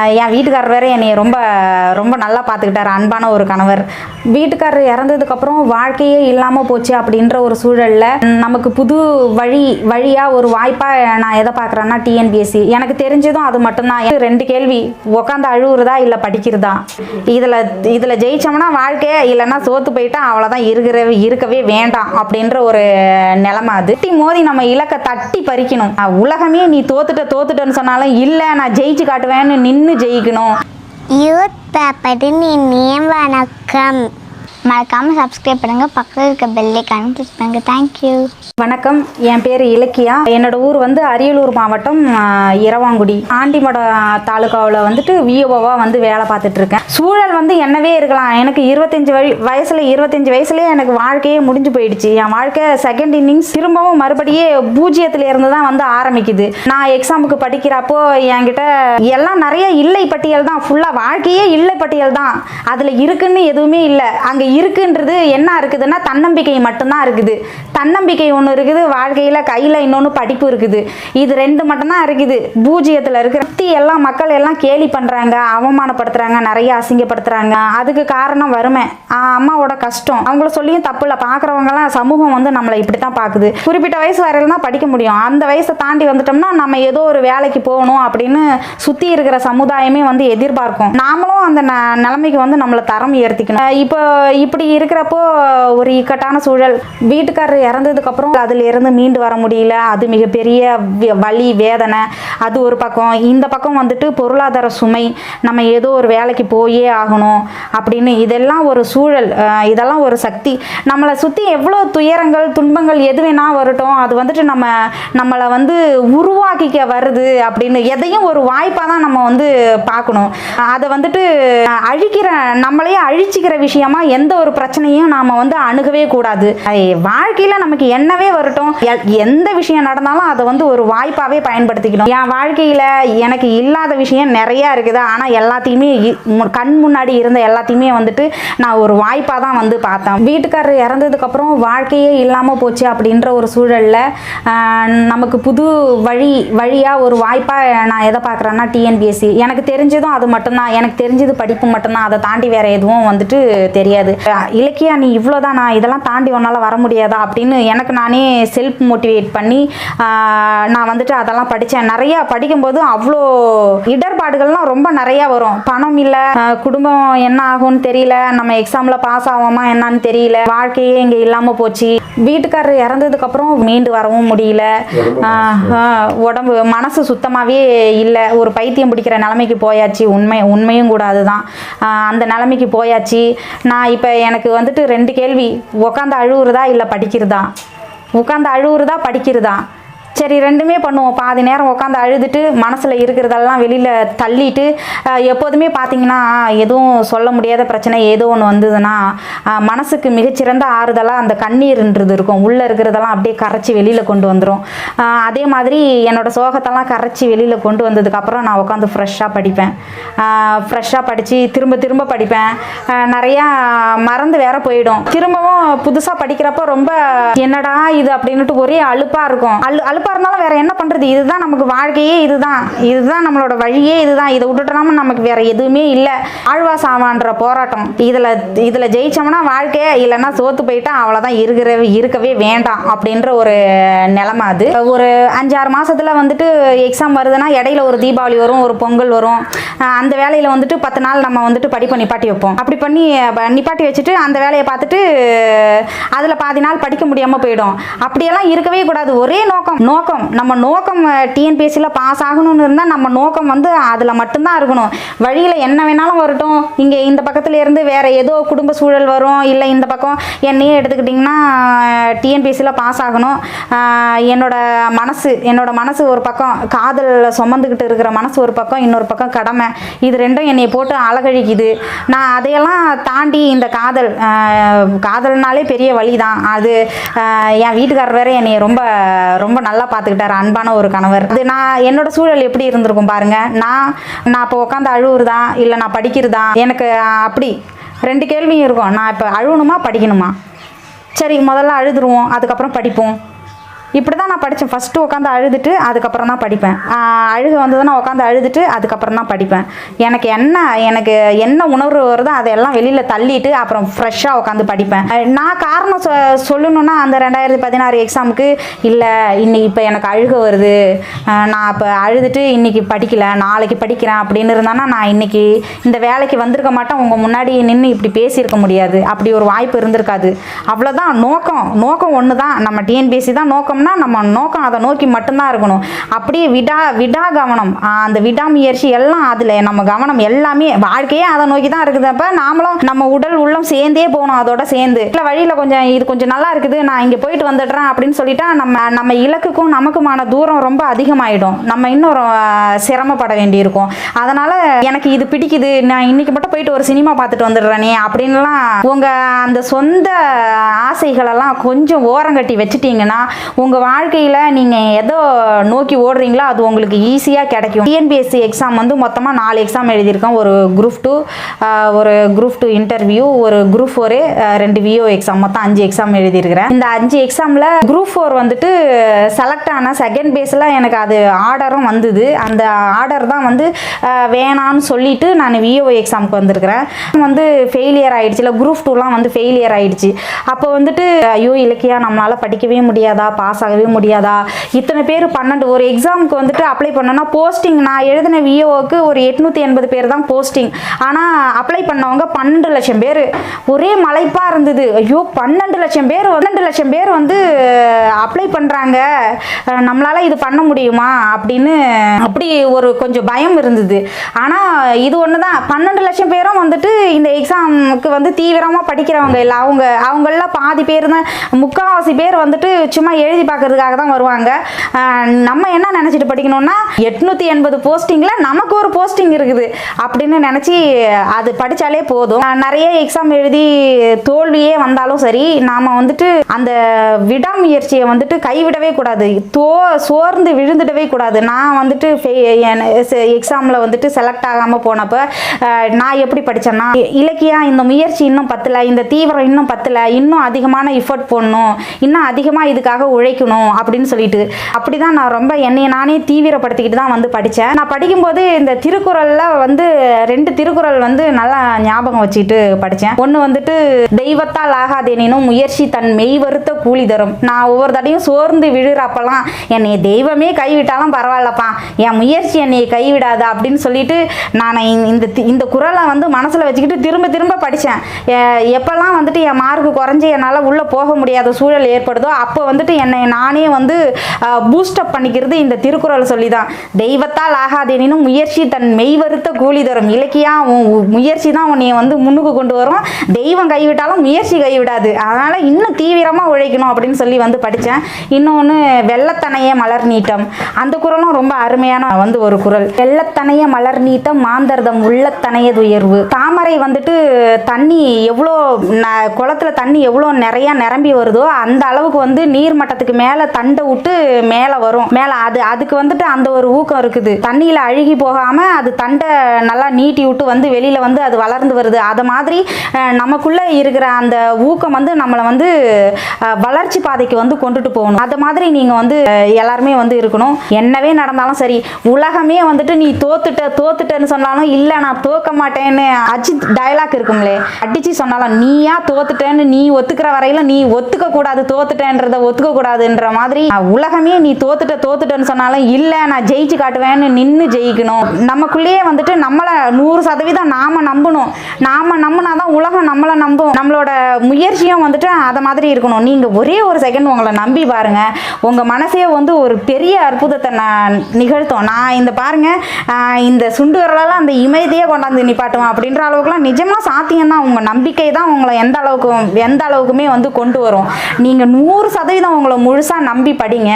என் வீட்டுக்காரர் வேற என்னை ரொம்ப ரொம்ப நல்லா பார்த்துக்கிட்டார் அன்பான ஒரு கணவர். வீட்டுக்காரர் இறந்ததுக்கப்புறம் வாழ்க்கையே இல்லாமல் போச்சு அப்படின்ற ஒரு சூழலில் நமக்கு புது வழி வழியாக ஒரு வாய்ப்பாக நான் எதை பார்க்குறேன்னா டிஎன்பிஎஸ்சி எனக்கு தெரிஞ்சதும் அது மட்டும்தான். ரெண்டு கேள்வி உட்காந்து அழுகுறதா இல்லை படிக்கிறதா? இதில் இதில் ஜெயித்தோம்னா வாழ்க்கையே இல்லைன்னா சோத்து போயிட்டா அவ்வளோதான் இருக்கிற இருக்கவே வேண்டாம் அப்படின்ற ஒரு நிலமை அது. தட்டி மோதி நம்ம இலக்கை தட்டி பறிக்கணும். உலகமே நீ தோத்துட்ட தோத்துட்டேன்னு சொன்னாலும் இல்லை நான் ஜெயிச்சு காட்டுவேன்னு நின்று நின்று ஜெயிக்கணும் யூத் பேப்பரின் இனிய வணக்கம் மறக்காமல் சப்ஸ்கிரைப் பண்ணுங்கள் பக்கத்தில் இருக்க பெல்லைக்கான கிளிக் பண்ணுங்கள் தேங்க்யூ வணக்கம். என் பேர் இலக்கியா. என்னோட ஊர் வந்து அரியலூர் மாவட்டம் இரவாங்குடி. ஆண்டிமடம் தாலுகாவில் வந்துட்டு விஓவாக வந்து வேலை பார்த்துட்டு இருக்கேன். சூழல் வந்து என்னவே இருக்கலாம். எனக்கு இருபத்தஞ்சு வய வயசுல இருபத்தஞ்சு வயசுலயே எனக்கு வாழ்க்கையே முடிஞ்சு போயிடுச்சு. என் வாழ்க்கை செகண்ட் இன்னிங்ஸ் திரும்பவும் மறுபடியே பூஜ்ஜியத்துல இருந்து தான் வந்து ஆரம்பிக்குது. நான் எக்ஸாமுக்கு படிக்கிறப்போ என்கிட்ட எல்லாம் நிறைய இல்லை பட்டியல் தான் ஃபுல்லாக வாழ்க்கையே இல்லை பட்டியல் தான். அதில் இருக்குன்னு எதுவுமே இல்லை. அங்கே இருக்குன்றது என்ன இருக்குதுன்னா தன்னம்பிக்கை மட்டும்தான் இருக்குது. தன்னம்பிக்கை ஒன்று இருக்குது வாழ்க்கையில் கையில் இன்னொன்று படிப்பு இருக்குது. இது ரெண்டு மட்டும்தான் இருக்குது. பூஜ்ஜியத்தில் இருக்கிற சுத்தி எல்லாம் மக்கள் எல்லாம் கேலி பண்ணுறாங்க அவமானப்படுத்துகிறாங்க நிறைய அசிங்கப்படுத்துகிறாங்க அதுக்கு காரணம் வறுமை. அம்மாவோட கஷ்டம். அவங்கள சொல்லியும் தப்பு இல்லை. பார்க்குறவங்கலாம் சமூகம் வந்து நம்மளை இப்படி தான் பார்க்குது குறிப்பிட்ட வயசு வரையில தான் படிக்க முடியும். அந்த வயசை தாண்டி வந்துட்டோம்னா நம்ம ஏதோ ஒரு வேலைக்கு போகணும் அப்படின்னு சுற்றி இருக்கிற சமுதாயமே வந்து எதிர்பார்க்கும். நாமளும் அந்த ந- நிலைமைக்கு வந்து நம்மளை தரம் உயர்த்திக்கணும். இப்போ இப்படி இருக்கிறப்போ ஒரு இக்கட்டான சூழல். வீட்டுக்காரர் இறந்ததுக்கப்புறம் அதுல இருந்து மீண்டு வர முடியல. அது மிகப்பெரிய வி- வலி வேதனை. அது ஒரு பக்கம். இந்த பக்கம் வந்துட்டு பொருளாதார சுமை. நம்ம ஏதோ ஒரு வேலைக்கு போயே ஆகணும் அப்படின்னு இதெல்லாம் ஒரு சூழல். இதெல்லாம் ஒரு சக்தி. நம்மளை சுற்றி எவ்வளோ துயரங்கள் துன்பங்கள் எது வேணா வரட்டும். அது வந்துட்டு நம்ம நம்மளை வந்து உருவாக்கிக்க வருது அப்படின்னு எதையும் ஒரு வாய்ப்பாக தான் நம்ம வந்து பார்க்கணும். அதை வந்துட்டு அழிக்கிற நம்மளையே அழிச்சிக்கிற விஷயமா எந்த ஒரு பிரச்சனையும் நாம் வந்து அணுகவே கூடாது. வாழ்க்கையில் நமக்கு என்னவே வரட்டும். எ- எந்த விஷயம் நடந்தாலும் அதை வந்து ஒரு வாய்ப்பாகவே பயன்படுத்திக்கணும். என் வாழ்க்கையில் எனக்கு இல்லாத விஷயம் நிறையா இருக்குது. ஆனால் எல்லாத்தையுமே இ- மு- கண் முன்னாடி இருந்த எல்லாத்தையுமே வந்துட்டு நான் ஒரு வாய்ப்பாக தான் வந்து பார்த்தேன். வீட்டுக்காரர் இறந்ததுக்கப்புறம் வாழ்க்கையே இல்லாமல் போச்சு அப்படின்ற ஒரு சூழலில் நமக்கு புது வழி வழியாக ஒரு வாய்ப்பாக நான் எதை பார்க்குறேன்னா டிஎன்பிஎஸ்சி எனக்கு தெரிஞ்சதும் அது மட்டும்தான். எனக்கு தெரிஞ்சது படிப்பு மட்டும்தான். அதை தாண்டி வேற எதுவும் வந்துட்டு தெரியாது. இலக்கியா நீ இவ்வளோதான் நான் இதெல்லாம் தாண்டி உன்னால் வர முடியாதா? அப்படின்னு எனக்கு நானே செல்ஃப் மோட்டிவேட் பண்ணி நான் வந்துட்டு அதெல்லாம் படித்தேன் நிறையா படிக்கும்போது அவ்வளோ இடர்பாடுகள்லாம் ரொம்ப நிறையா வரும். பணம் இல்லை குடும்பம் என்ன ஆகும்னு தெரியல. நம்ம எக்ஸாமில் பாஸ் ஆவோமா என்னன்னு தெரியல. வாழ்க்கையே இங்கே இல்லாமல் போச்சு. வீட்டுக்காரர் இறந்ததுக்கப்புறம் மீண்டு வரவும் முடியல. உடம்பு மனசு. சுத்தமாகவே இல்லை. ஒரு பைத்தியம் பிடிக்கிற நிலைமைக்கு போயாச்சு. உண்மை உண்மையும் கூட அதுதான். அந்த நிலைமைக்கு போயாச்சு. நான் இப்போ எனக்கு வந்துட்டு ரெண்டு கேள்வி உட்காந்து அழுவுறதா இல்லை படிக்கிறதா? உட்காந்து அழுவுறதா படிக்கிறதா? சரி ரெண்டுமே பண்ணுவோம். பாதி நேரம் உட்காந்து அழுதுட்டு மனசில் இருக்கிறதெல்லாம் வெளியில் தள்ளிட்டு எப்போதுமே பார்த்தீங்கன்னா எதுவும் சொல்ல முடியாத பிரச்சனை ஏதோ ஒன்று வந்ததுன்னா மனசுக்கு மிகச்சிறந்த ஆறுதலாக அந்த கண்ணீர்ன்றது இருக்கும். உள்ளே இருக்கிறதெல்லாம் அப்படியே கரைச்சி வெளியில் கொண்டு வந்துடும் அதே மாதிரி என்னோடய சோகத்தெல்லாம் கரைச்சி வெளியில் கொண்டு வந்ததுக்கப்புறம் நான் உட்காந்து ஃப்ரெஷ்ஷாக படிப்பேன். ஃப்ரெஷ்ஷாக படித்து திரும்ப திரும்ப படிப்பேன். நிறையா மறந்து வேற போயிடும். திரும்பவும் புதுசாக படிக்கிறப்போ ரொம்ப என்னடா இது? அப்படின்னுட்டு ஒரே அலுப்பாக இருக்கும். அழு அழுப்பாக எதுவாக இருந்தாலும் வேற என்ன பண்ணுறது இதுதான் நமக்கு வாழ்க்கையே இதுதான். இதுதான் நம்மளோட வழியே இதுதான். இதை விட்டுட்டோம்னா நமக்கு வேறு எதுவுமே இல்லை. ஆழ்வா சாவான்ற போராட்டம். இதில் இதில் ஜெயிச்சோம்னா வாழ்க்கையே இல்லைன்னா சோத்து போயிட்டா அவ்வளோதான் இருக்கிற இருக்கவே வேண்டாம் அப்படின்ற ஒரு நிலமை அது. ஒரு அஞ்சாறு மாதத்தில் வந்துட்டு எக்ஸாம் வருதுன்னா இடையில ஒரு தீபாவளி வரும் ஒரு பொங்கல் வரும். அந்த வேலையில் வந்துட்டு பத்து நாள் நம்ம வந்துட்டு படிப்பை நிப்பாட்டி வைப்போம். அப்படி பண்ணி நிப்பாட்டி வச்சுட்டு அந்த வேலையை பார்த்துட்டு அதில் பாதி நாள் படிக்க முடியாமல் போயிடும். அப்படியெல்லாம் இருக்கவே கூடாது. ஒரே நோக்கம். நோக்கம் நோக்கம். நம்ம நோக்கம் டிஎன்பிஎஸ்சியில் பாஸ் ஆகணும்னு இருந்தால் நம்ம நோக்கம் வந்து அதில் மட்டும்தான் இருக்கணும். வழியில் என்ன வேணாலும் வரட்டும். இங்கே இந்த பக்கத்துலேருந்து இருந்து ஏதோ குடும்ப சூழல் வரும். இல்லை இந்த பக்கம் என்னையே எடுத்துக்கிட்டிங்கன்னா டிஎன்பிஎஸ்சியில் பாஸ் ஆகணும். என்னோடய என்னோட மனசு என்னோடய மனசு ஒரு பக்கம் காதல் சுமந்துக்கிட்டு இருக்கிற மனசு ஒரு பக்கம் இன்னொரு பக்கம் கடமை. இது ரெண்டும் என்னை போட்டு அழகழிக்குது. நான் அதையெல்லாம் தாண்டி இந்த காதல் காதல்னாலே பெரிய வழி தான் அது என் வீட்டுக்காரர் வேறு என்னை ரொம்ப ரொம்ப நல்லா பார்த்துக்கிட்டாரு அன்பான ஒரு கணவர். அது நான் என்னோட சூழல் எப்படி இருந்திருக்கும் பாருங்க. நான் நான் இப்போ உட்காந்து அழுவுறதா இல்லை நான் படிக்கிறதா எனக்கு அப்படி ரெண்டு கேள்வியும் இருக்கும். நான் இப்போ அழுவணுமா படிக்கணுமா? சரி முதல்ல அழுதுருவோம் அதுக்கப்புறம் படிப்போம். இப்படி தான் நான் படித்தேன் ஃபஸ்ட்டு உட்காந்து அழுதுட்டு அதுக்கப்புறம் தான் படிப்பேன். அழுக வந்ததுன்னா உட்காந்து அழுதுட்டு அதுக்கப்புறம் தான் படிப்பேன். எனக்கு என்ன எனக்கு என்ன உணர்வு வருதோ அதெல்லாம் வெளியில் தள்ளிட்டு அப்புறம் ஃப்ரெஷ்ஷாக உட்காந்து படிப்பேன். நான் காரணம் சொ சொல்லணுன்னா அந்த ரெண்டாயிரத்தி பதினாறு எக்ஸாமுக்கு இல்லை இன்னைக்கு இப்போ எனக்கு அழுக வருது. நான் இப்போ அழுதுட்டு இன்றைக்கி படிக்கல நாளைக்கு படிக்கிறேன் அப்படின்னு இருந்தானா நான் இன்னைக்கு இந்த வேலைக்கு வந்திருக்க மாட்டேன். உங்கள் முன்னாடி நின்று இப்படி பேசியிருக்க முடியாது. அப்படி ஒரு வாய்ப்பு இருந்திருக்காது. அவ்வளோதான் நோக்கம். நோக்கம் ஒன்று தான் நம்ம டிஎன்பிஎஸ்சி தான் நோக்கம்னா நம்ம நோக்கம் அதை நோக்கி மட்டும்தான் இருக்கணும். அப்படியே விடா விடா கவனம். அந்த விடாமுயற்சி எல்லாம் அதில் நம்ம கவனம் எல்லாமே வாழ்க்கையே அதை நோக்கி தான் இருக்குது. அப்போ நாமளும் நம்ம உடல் உள்ளம் சேர்ந்தே போகணும் அதோட சேர்ந்து. இல்லை வழியில் கொஞ்சம் இது கொஞ்சம் நல்லா இருக்குது நான் இங்கே போயிட்டு வந்துடுறேன் அப்படின்னு சொல்லிட்டா நம்ம நம்ம இலக்குக்கும் நமக்குமான தூரம் ரொம்ப அதிகமாயிடும். நம்ம இன்னும் சிரமப்பட வேண்டியிருக்கும். அதனால் எனக்கு இது பிடிக்குது நான் இன்னைக்கு மட்டும் போயிட்டு ஒரு சினிமா பார்த்துட்டு வந்துடுறேனே அப்படின்லாம் உங்கள் அந்த சொந்த ஆசைகளெல்லாம் கொஞ்சம் ஓரங்கட்டி வச்சுட்டீங்கன்னா உங்கள் உங்கள் வாழ்க்கையில் நீங்கள் எதோ நோக்கி ஓடுறீங்களோ அது உங்களுக்கு ஈஸியாக கிடைக்கும். டிஎன்பிஎஸ்சி எக்ஸாம் வந்து மொத்தமாக நாலு எக்ஸாம் எழுதியிருக்கேன். ஒரு குரூப் டூ ஒரு குரூப் டூ இன்டர்வியூ ஒரு குரூப் ஃபோரு ரெண்டு விஓ எக்ஸாம் மொத்தம் அஞ்சு எக்ஸாம் எழுதியிருக்கிறேன். இந்த அஞ்சு எக்ஸாமில் குரூப் ஃபோர் வந்துட்டு செலக்ட் ஆன செகண்ட் பேஸில் எனக்கு அது ஆர்டரும் வந்தது. அந்த ஆர்டர் தான் வந்து வேணான்னு சொல்லிட்டு நான் விஓ எக்ஸாமுக்கு வந்திருக்கிறேன். வந்து ஃபெயிலியர் ஆகிடுச்சு இல்லை குரூப் டூலாம் வந்து ஃபெயிலியர் ஆகிடுச்சு அப்போ வந்துட்டு ஐயோ இலக்கியா நம்மளால் படிக்கவே முடியாதா? பாஸ் ஆகவே முடியாதா? இத்தனை பேர் பன்னெண்டு ஒரு எக்ஸாமுக்கு வந்துட்டு அப்ளை பண்ணோன்னா போஸ்டிங் நான் எழுதின விஓவுக்கு ஒரு எட்நூற்றி எண்பது பேர் தான் போஸ்டிங் ஆனால் அப்ளை பண்ணவங்க பன்னெண்டு லட்சம் பேர். ஒரே மலைப்பாக இருந்தது. ஐயோ பன்னெண்டு லட்சம் பேர் பன்னெண்டு லட்சம் பேர் வந்து அப்ளை பண்ணுறாங்க நம்மளால் இது பண்ண முடியுமா? அப்படின்னு அப்படி ஒரு கொஞ்சம் பயம் இருந்தது. ஆனால் இது ஒன்று தான் பன்னெண்டு லட்சம் பேரும் வந்துட்டு இந்த எக்ஸாமுக்கு வந்து தீவிரமாக படிக்கிறவங்க இல்லை. அவங்க அவங்கள பாதி பேர் தான் முக்கால்வாசி பேர் வந்துட்டு சும்மா எழுதி பார்க்கறதுக்காக தான் வருவாங்க நம்ம என்ன நினச்சிட்டு படிக்கணும்னா எட்நூற்றி எண்பது போஸ்டிங்கில் நமக்கு ஒரு போஸ்டிங் இருக்குது. அப்படின்னு நினச்சி அது படித்தாலே போதும். நிறைய எக்ஸாம் எழுதி தோல்வியே வந்தாலும் சரி நாம் வந்துட்டு அந்த விடாமுயற்சியை வந்துட்டு கைவிடவே கூடாது. தோ சோர்ந்து விழுந்துடவே கூடாது. நான் வந்துட்டு எக்ஸாமில் வந்துட்டு செலக்ட் ஆகாமல் போனப்போ நான் எப்படி படித்தேன்னா இலக்கியா இந்த முயற்சி இன்னும் பத்தலை இந்த தீவிரம் இன்னும் பத்தலை இன்னும் அதிகமான எஃபர்ட் போடணும் இன்னும் அதிகமாக இதுக்காக உழைக்கணும் அப்படின்னு சொல்லிட்டு. அப்படி தான் நான் ரொம்ப என்னை நானே தீவிரப்படுத்திக்கிட்டு தான் வந்து படித்தேன் நான் படிக்கும்போது இந்த திருக்குறளில் வந்து ரெண்டு திருக்குறள் வந்து நல்லா ஞாபகம் வச்சுக்கிட்டு படித்தேன் ஒன்று வந்துட்டு தெய்வத்தால் ஆகாதேனும் முயற்சி தன் மெய் வருத்த கூலி தரும். நான் ஒவ்வொரு தடையும் சோர்ந்து விழுறப்பெல்லாம் என்னை தெய்வமே கைவிட்டாலும் பரவாயில்லப்பா. என் முயற்சி என்னை கைவிடாது அப்படின்னு சொல்லிட்டு நான் இந்த- இந்த தி- இந்த குறளை வந்து மனசில் வச்சுக்கிட்டு திரும்ப திரும்ப படித்தேன் எப்போல்லாம் வந்துட்டு என் மார்க் குறைஞ்சி என்னால் உள்ளே போக முடியாத சூழல் ஏற்படுதோ அப்போ வந்துட்டு என்னை நானே வந்து பூஸ்டப் பண்ணிக்கிறது இந்த திருக்குறள் சொல்லி தான் தெய்வத்தால் ஆகாதேனும் முயற்சி தன் மெய் வருத்த கூலி தரும். இலக்கியா முயற்சி தான் உன்னைய வந்து முன்னுக்கு கொண்டு வரும். தெய்வம் கைவிட்டாலும் முயற்சி கைவிடாது. அதனால் இன்னும் தீவிரமாக உழைக்கணும் அப்படின்னு சொல்லி வந்து படித்தேன் இன்னொன்று வெள்ளத்தனைய மலர் நீட்டம். அந்த குறளும் ரொம்ப அருமையான வந்து ஒரு குறள். வெள்ளத்தனைய மலர் நீட்டம் மாந்தர்தம் உள்ளத்தனையது உயர்வு தாமரை வந்துட்டு தண்ணி எவ்வளோ ந- குளத்துல தண்ணி எவ்வளோ நிறையா நிரம்பி வருதோ அந்த அளவுக்கு வந்து நீர் அதுக்கு மேலே தண்டை விட்டு மேலே வரும். மேலே அது அதுக்கு வந்துட்டு அந்த ஒரு ஊக்கம் இருக்குது. தண்ணியில் அழுகி போகாமல் அது தண்டை நல்லா நீட்டி விட்டு வந்து வெளியில் வந்து அது வளர்ந்து வருது. அதை மாதிரி நமக்குள்ளே இருக்கிற அந்த ஊக்கம் வந்து நம்மளை வந்து வளர்ச்சி பாதைக்கு வந்து கொண்டுட்டு போகணும். அது மாதிரி நீங்கள் வந்து எல்லாருமே வந்து இருக்கணும். என்னவே நடந்தாலும் சரி உலகமே வந்துட்டு நீ தோத்துட்ட தோத்துட்டேன்னு சொன்னாலும் இல்லை நான் தோக்க மாட்டேன்னு அஜித் டயலாக் இருக்கும்லே. அடிச்சு சொன்னாலும் நீயா தோத்துட்டேன்னு நீ ஒத்துக்கிற வரையில நீ ஒத்துக்க கூடாது தோத்துட்டேன்றத ஒத்துக்க கூடாதுன்ற மாதிரி உலகமே நீ தோத்துட்ட தோத்துட்டன்னு சொன்னாலும் இல்லை நான் ஜெயிச்சு காட்டுவேன்னு நின்று ஜெயிக்கணும். நமக்குள்ளேயே வந்துட்டு நம்மளை நூறு சதவீதம் நாம நம்பணும். நாம நம்பினா தான் உலகம் நம்மளை நம்பும். நம்மளோட முயற்சியும் வந்துட்டு அதை மாதிரி இருக்கணும். நீங்க ஒரே ஒரு செகண்ட் உங்களை நம்பி பாருங்க. உங்க மனசே வந்து ஒரு பெரிய அற்புதத்தை நான் நிகழ்த்தும். நான் இந்த பாருங்க இந்த சுண்டு விரலெல்லாம் அந்த இமயத்தையே கொண்டாந்து நிப்பாட்டுவோம் அப்படின்ற அளவுக்குலாம் நிஜமா சாத்தியம் தான் உங்க நம்பிக்கை தான் உங்களை எந்த அளவுக்கு எந்த அளவுக்குமே வந்து கொண்டு வரும். நீங்க நூறு சதவீதம் உங்களை முழுசாக நம்பி படிங்க.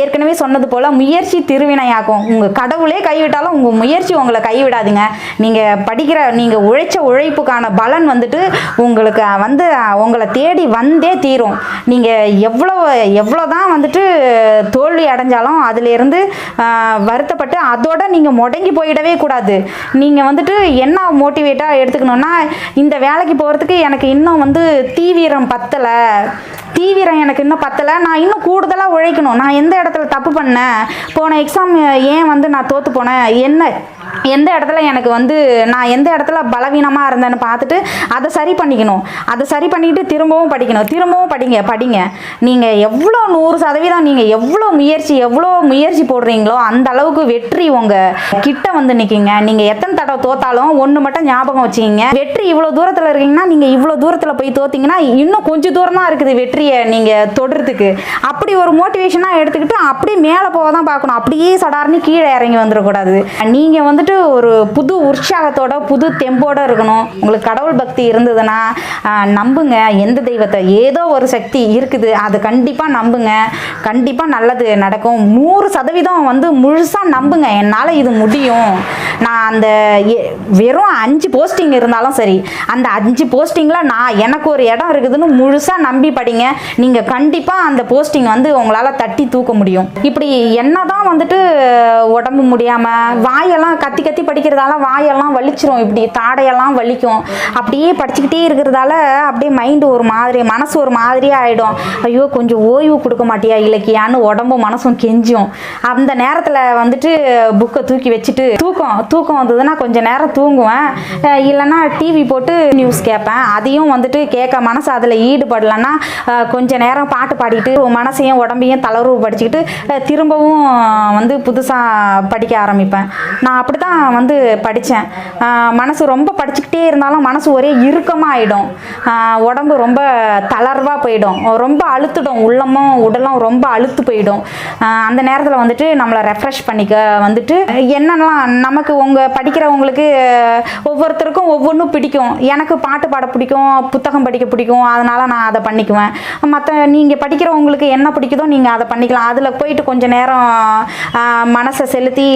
ஏற்கனவே சொன்னது போல் முயற்சி திருவினையாக்கும். உங்கள் கடவுளே கைவிட்டாலும் உங்கள் முயற்சி உங்களை கைவிடாதுங்க. நீங்கள் படிக்கிற நீங்கள் உழைச்ச உழைப்புக்கான பலன் வந்துட்டு உங்களுக்கு வந்து உங்களை தேடி வந்தே தீரும். நீங்கள் எவ்வளோ எவ்வளோ தான் வந்துட்டு தோல்வி அடைஞ்சாலும் அதிலேருந்து வருத்தப்பட்டு அதோட நீங்கள் முடங்கி போயிடவே கூடாது. நீங்கள் வந்துட்டு என்ன மோட்டிவேட்டாக எடுத்துக்கணுன்னா இந்த வேலைக்கு போகிறதுக்கு எனக்கு இன்னும் வந்து தீவிரம் பத்தலை. தீவிரம் எனக்கு இன்னும் பத்தலை. நான் இன்னும் கூடுதலாக உழைக்கணும். நான் எந்த இடத்துல தப்பு பண்ணேன்? போன எக்ஸாம் ஏன் வந்து நான் தோற்று போனேன்? என்ன எந்த இடத்துல எனக்கு வந்து நான் எந்த இடத்துல பலவீனமாக இருந்தேன்னு பார்த்துட்டு அதை சரி பண்ணிக்கணும். அதை சரி பண்ணிக்கிட்டு திரும்பவும் படிக்கணும். திரும்பவும் படிங்க படிங்க. நீங்கள் எவ்வளோ நூறு சதவீதம் நீங்கள் எவ்வளோ முயற்சி எவ்வளோ முயற்சி போடுறீங்களோ அந்த அளவுக்கு வெற்றி உங்கள் கிட்ட வந்து நிற்கிங்க நீங்கள் எத்தனை தடவை தோத்தாலும் ஒன்று மட்டும் ஞாபகம் வச்சுக்கிங்க. வெற்றி இவ்வளோ தூரத்தில் இருக்கீங்கன்னா நீங்கள் இவ்வளோ தூரத்தில் போய் தோத்தீங்கன்னா இன்னும் கொஞ்சம் தூரம் தான் இருக்குது வெற்றியை நீங்கள் தொடுறதுக்கு. அப்படி ஒரு மோட்டிவேஷனாக எடுத்துக்கிட்டு அப்படியே மேலே போக தான் பார்க்கணும். அப்படியே சடார்னு கீழே இறங்கி வந்துடக்கூடாது. நீங்கள் வந்து வந்துட்டு ஒரு புது உற்சாகத்தோட புது தெம்போட இருக்கணும். உங்களுக்கு கடவுள் பக்தி இருந்ததுன்னா நம்புங்க. எந்த தெய்வத்தை? ஏதோ ஒரு சக்தி இருக்குது. அது கண்டிப்பாக நம்புங்க. கண்டிப்பாக நல்லது நடக்கும். நூறு சதவீதம் வந்து முழுசாக நம்புங்க. என்னால் இது முடியும். நான் அந்த எ- வெறும் அஞ்சு போஸ்டிங் இருந்தாலும் சரி அந்த அஞ்சு போஸ்டிங்கில் நான் எனக்கு ஒரு இடம் இருக்குதுன்னு முழுசாக நம்பி படிங்க. நீங்கள் கண்டிப்பாக அந்த போஸ்டிங் வந்து உங்களால் தட்டி தூக்க முடியும். இப்படி என்ன தான் வந்துட்டு உடம்பு முடியாமல் வாயெல்லாம் கத்தி கத்தி படிக்கிறதால வாயெல்லாம் வலிச்சிரும். இப்படி தாடையெல்லாம் வலிக்கும். அப்படியே படிச்சுக்கிட்டே இருக்கிறதால அப்படியே மைண்டு ஒரு மாதிரி மனசு ஒரு மாதிரியே ஆகிடும் ஐயோ கொஞ்சம் ஓய்வு கொடுக்க மாட்டியா இலக்கியான்னு உடம்பும் மனசும் கெஞ்சும் அந்த நேரத்தில் வந்துட்டு புக்கை தூக்கி வச்சுட்டு தூக்கம் தூக்கம் வந்ததுன்னா கொஞ்சம் நேரம் தூங்குவேன். இல்லைன்னா டிவி போட்டு நியூஸ் கேட்பேன். அதையும் வந்துட்டு கேட்க மனசு அதில் ஈடுபடலைன்னா கொஞ்சம் கொஞ்ச நேரம் பாட்டு பாடிட்டு மனசையும் உடம்பையும் தளர்வு படிச்சுக்கிட்டு திரும்பவும் வந்து புதுசாக படிக்க ஆரம்பிப்பேன். நான் அப்படி தான் வந்து படித்தேன் மனசு ரொம்ப படிச்சுக்கிட்டே இருந்தாலும் மனசு ஒரே இறுக்கமாக ஆகிடும் உடம்பு ரொம்ப தளர்வாக போயிடும். ரொம்ப அழுத்துடும். உள்ளமும் உடலும் ரொம்ப அழுத்து போயிடும். அந்த நேரத்தில் வந்துட்டு நம்மளை ரெஃப்ரெஷ் பண்ணிக்க வந்துட்டு என்னென்னலாம் நமக்கு உங்கள் படிக்கிறவங்களுக்கு ஒவ்வொருத்தருக்கும் ஒவ்வொன்றும் பிடிக்கும். எனக்கு பாட்டு பாட பிடிக்கும் புத்தகம் படிக்க பிடிக்கும். அதனால் நான் அதை பண்ணிக்குவேன். மற்ற நீங்கள் படிக்கிறவங்களுக்கு என்ன பிடிக்குதோ நீங்கள் அதை பண்ணிக்கலாம். அதில் போயிட்டு கொஞ்சம் நேரம் மனசை செலுத்தி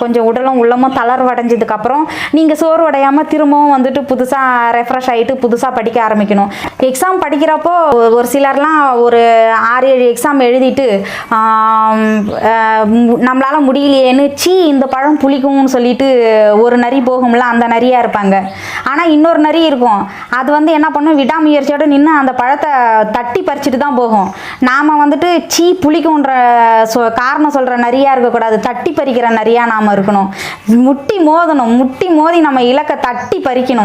கொஞ்சம் உடலும் உள்ளமும் தளர்வடைஞ்சதுக்கப்புறம் நீங்கள் சோர்வடையாமல் திரும்பவும் வந்துட்டு புதுசாக ரெஃப்ரெஷ் ஆகிட்டு புதுசாக படிக்க ஆரம்பிக்கணும். எக்ஸாம் படிக்கிறப்போ ஒரு சிலர்லாம் ஒரு ஆறு ஏழு எக்ஸாம் எழுதிட்டு நம்மளால் முடியலையேன்னு சீ இந்த பழம் புளிக்கும்னு சொல்லிட்டு ஒரு நரி போகும்ல அந்த நரியாக இருப்பாங்க. ஆனால் இன்னொரு நரி இருக்கும். அது வந்து என்ன பண்ணும்? விடாமுயற்சியோடு நின்று அந்த பழத்தை தட்டி பறிச்சுட்டு தான் போகும். நாம் வந்துட்டு சீ புளிக்கும்ன்ற சொ காரணம் சொல்கிற நரியாக இருக்கக்கூடாது. தட்டி பறிக்கிற நரியாக நாம் இருக்கணும். முட்டி மோதணும். முட்டி மோதி நம்ம இலக்கை தட்டி பறிக்கணும்.